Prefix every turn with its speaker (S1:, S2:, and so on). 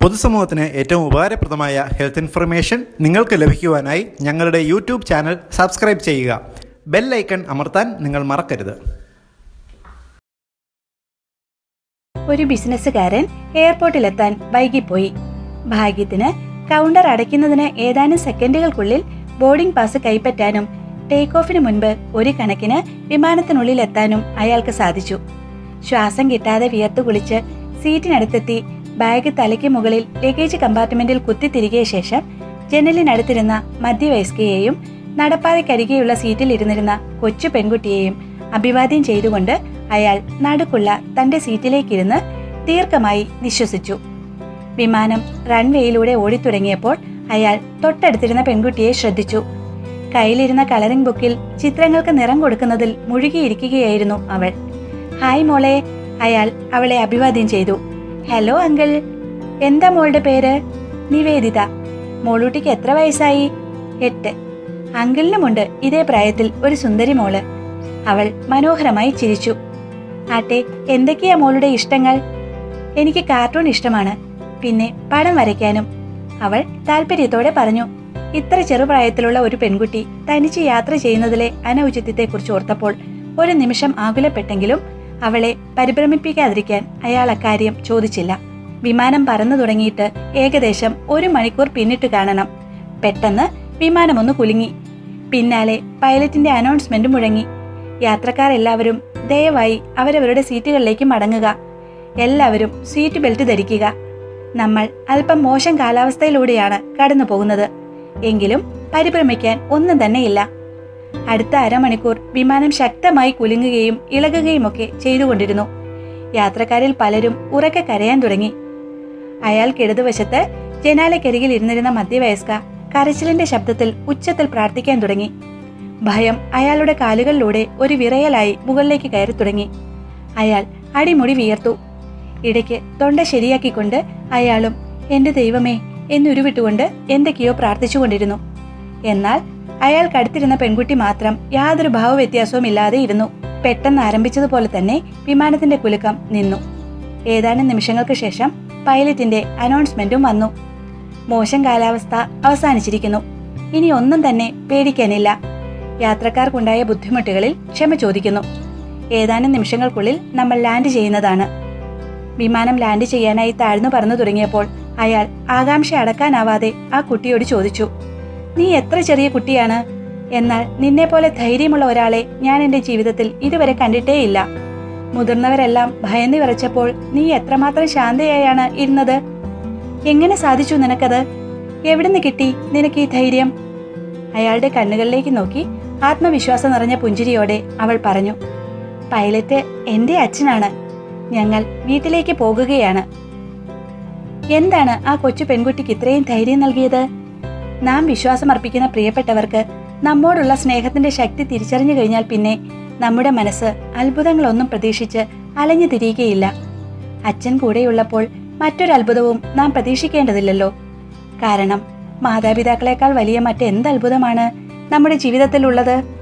S1: പൊതുസമൂഹത്തിന് ഏറ്റവും ഉപകാരപ്രദമായ ഹെൽത്ത് ഇൻഫർമേഷൻ നിങ്ങൾക്ക് ലഭിക്കുവാനായി ഞങ്ങളുടെ യൂട്യൂബ് ചാനൽ സബ്സ്ക്രൈബ് ചെയ്യുക. ബെൽ ഐക്കൺ അമർത്താൻ നിങ്ങൾ മറക്കരുത്.
S2: ഒരു ബിസിനസ്സുകാരൻ എയർപോർട്ടിലെത്താൻ വൈകിപ്പോയി. ഭാഗ്യത്തിന് കൗണ്ടർ അടയ്ക്കുന്നതിന് ഏതാനും സെക്കൻഡുകൾക്കുള്ളിൽ ബോർഡിംഗ് പാസ് കൈപ്പറ്റാനും ടേക്ക് ഓഫിന് മുൻപ് ഒരു കണക്കിന് വിമാനത്തിനുള്ളിൽ എത്താനും അയാൾക്ക് സാധിച്ചു. ശ്വാസം കിട്ടാതെ വിയർത്തു കുളിച്ച് സീറ്റിനടുത്തെത്തി ബാഗ് തലയ്ക്ക് മുകളിൽ ലഗേജ് കമ്പാർട്ട്മെന്റിൽ കുത്തിത്തിരികിയ ശേഷം ജനലിനടുത്തിരുന്ന മധ്യവയസ്കയെയും നടപ്പാതയ്ക്കരികെയുള്ള സീറ്റിൽ ഇരുന്നിരുന്ന കൊച്ചു പെൺകുട്ടിയെയും അഭിവാദ്യം ചെയ്തുകൊണ്ട് അയാൾ നടുക്കുള്ള തന്റെ സീറ്റിലേക്കിരുന്ന് ദീർഘമായി നിശ്വസിച്ചു വിമാനം റൺവേയിലൂടെ ഓടിത്തുടങ്ങിയപ്പോൾ അയാൾ തൊട്ടടുത്തിരുന്ന പെൺകുട്ടിയെ ശ്രദ്ധിച്ചു. കയ്യിലിരുന്ന കളറിംഗ് ബുക്കിൽ ചിത്രങ്ങൾക്ക് നിറം കൊടുക്കുന്നതിൽ മുഴുകിയിരിക്കുകയായിരുന്നു അവൾ. ഹായ് മോളെ അയാൾ അവളെ അഭിവാദ്യം ചെയ്തു. ഹലോ അങ്കിൾ എന്താ മോളുടെ പേര്? നിവേദിത. മോളൂട്ടിക്ക് എത്ര വയസ്സായി? എട്ട്. അങ്കിളിനുമുണ്ട് ഇതേ പ്രായത്തിൽ ഒരു സുന്ദരി മോൾ. അവൾ മനോഹരമായി ചിരിച്ചു. ആട്ടെ എന്തൊക്കെയാ മോളുടെ ഇഷ്ടങ്ങൾ? എനിക്ക് കാർട്ടൂൺ ഇഷ്ടമാണ്. പിന്നെ പടം വരയ്ക്കാനും. അവൾ താല്പര്യത്തോടെ പറഞ്ഞു ഇത്ര ചെറുപ്രായത്തിലുള്ള ഒരു പെൺകുട്ടി തനിച്ച് യാത്ര ചെയ്യുന്നതിലെ അനൗചിത്യത്തെക്കുറിച്ച് ഓർത്തപ്പോൾ ഒരു നിമിഷം ആകുലപ്പെട്ടെങ്കിലും അവളെ പരിഭ്രമിപ്പിക്കാതിരിക്കാൻ അയാൾ അക്കാര്യം ചോദിച്ചില്ല. വിമാനം പറന്നു തുടങ്ങിയിട്ട് ഏകദേശം ഒരു മണിക്കൂർ പിന്നിട്ട് കാണണം. പെട്ടെന്ന് വിമാനമൊന്ന് കുലുങ്ങി. പിന്നാലെ പൈലറ്റിന്റെ അനൗൺസ്മെന്റ് മുഴങ്ങി. യാത്രക്കാർ എല്ലാവരും ദയവായി അവരവരുടെ സീറ്റുകളിലേക്ക് മടങ്ങുക. എല്ലാവരും സീറ്റ് ബെൽറ്റ് ധരിക്കുക. നമ്മൾ അല്പം മോശം കാലാവസ്ഥയിലൂടെയാണ് കടന്നു പോകുന്നത് എങ്കിലും പരിഭ്രമിക്കാൻ ഒന്നും തന്നെയില്ല അടുത്ത അരമണിക്കൂർ വിമാനം ശക്തമായി കുലുങ്ങുകയും ഇളകുകയുമൊക്കെ ചെയ്തുകൊണ്ടിരുന്നു. യാത്രക്കാരിൽ പലരും ഉറക്കെ കരയാൻ തുടങ്ങി. അയാൾക്ക് ഇടതുവശത്ത് ജനാലക്കരികിൽ ഇരുന്നിരുന്ന മധ്യവയസ്ക കരച്ചിലിന്റെ ശബ്ദത്തിൽ ഉച്ചത്തിൽ പ്രാർത്ഥിക്കാൻ തുടങ്ങി. ഭയം അയാളുടെ കാലുകളിലൂടെ ഒരു വിറയലായി മുകളിലേക്ക് കയറി തുടങ്ങി. അയാൾ അടിമുടി വിയർത്തു. ഇടയ്ക്ക് തൊണ്ട ശരിയാക്കിക്കൊണ്ട് അയാളും എന്റെ ദൈവമേ എന്നുരുവിട്ടുകൊണ്ട് എന്തൊക്കെയോ പ്രാർത്ഥിച്ചുകൊണ്ടിരുന്നു. എന്നാൽ അയാൾ അയാൾക്കടുത്തിരുന്ന പെൺകുട്ടി മാത്രം യാതൊരു ഭാവവ്യത്യാസവും ഇല്ലാതെ ഇരുന്നു. പെട്ടെന്ന് ആരംഭിച്ചതുപോലെ തന്നെ വിമാനത്തിന്റെ കുലുക്കം നിന്നു. ഏതാനും നിമിഷങ്ങൾക്ക് ശേഷം പൈലറ്റിന്റെ അനൗൺസ്മെന്റും വന്നു. മോശം കാലാവസ്ഥ അവസാനിച്ചിരിക്കുന്നു. ഇനി ഒന്നും തന്നെ പേടിക്കാനില്ല. യാത്രക്കാർക്കുണ്ടായ ബുദ്ധിമുട്ടുകളിൽ ക്ഷമ ചോദിക്കുന്നു. ഏതാനും നിമിഷങ്ങൾക്കുള്ളിൽ നമ്മൾ ലാൻഡ് ചെയ്യുന്നതാണ്. വിമാനം ലാൻഡ് ചെയ്യാനായി താഴ്ന്നു പറന്നു തുടങ്ങിയപ്പോൾ അയാൾ ആകാംക്ഷ അടക്കാനാവാതെ ആ കുട്ടിയോട് ചോദിച്ചു. നീ എത്ര ചെറിയ കുട്ടിയാണ്? എന്നാൽ നിന്നെപ്പോലെ ധൈര്യമുള്ള ഒരാളെ ഞാൻ എന്റെ ജീവിതത്തിൽ ഇതുവരെ കണ്ടിട്ടേയില്ല. മുതിർന്നവരെല്ലാം ഭയന്ന് വിറച്ചപ്പോൾ നീ എത്രമാത്രം ശാന്തയായാണ് ഇരുന്നത്? എങ്ങനെ സാധിച്ചു നിനക്കത്? എവിടുന്ന് കിട്ടി നിനക്ക് ഈ ധൈര്യം? അയാളുടെ കണ്ണുകളിലേക്ക് നോക്കി ആത്മവിശ്വാസം നിറഞ്ഞ പുഞ്ചിരിയോടെ അവൾ പറഞ്ഞു പൈലറ്റ് എന്റെ അച്ഛനാണ്. ഞങ്ങൾ വീട്ടിലേക്ക് പോകുകയാണ്. എന്താണ് ആ കൊച്ചു പെൺകുട്ടിക്ക് ഇത്രയും ധൈര്യം നൽകിയത്? നാം വിശ്വാസമർപ്പിക്കുന്ന പ്രിയപ്പെട്ടവർക്ക് നമ്മോടുള്ള സ്നേഹത്തിന്റെ ശക്തി തിരിച്ചറിഞ്ഞു കഴിഞ്ഞാൽ പിന്നെ നമ്മുടെ മനസ്സ് അത്ഭുതങ്ങളൊന്നും പ്രതീക്ഷിച്ച് അലഞ്ഞു തിരിയുകയില്ല. അച്ഛൻ കൂടെയുള്ളപ്പോൾ മറ്റൊരു അത്ഭുതവും നാം പ്രതീക്ഷിക്കേണ്ടതില്ലല്ലോ. കാരണം മാതാപിതാക്കളെക്കാൾ വലിയ മറ്റെന്ത് അത്ഭുതമാണ് നമ്മുടെ ജീവിതത്തിലുള്ളത്?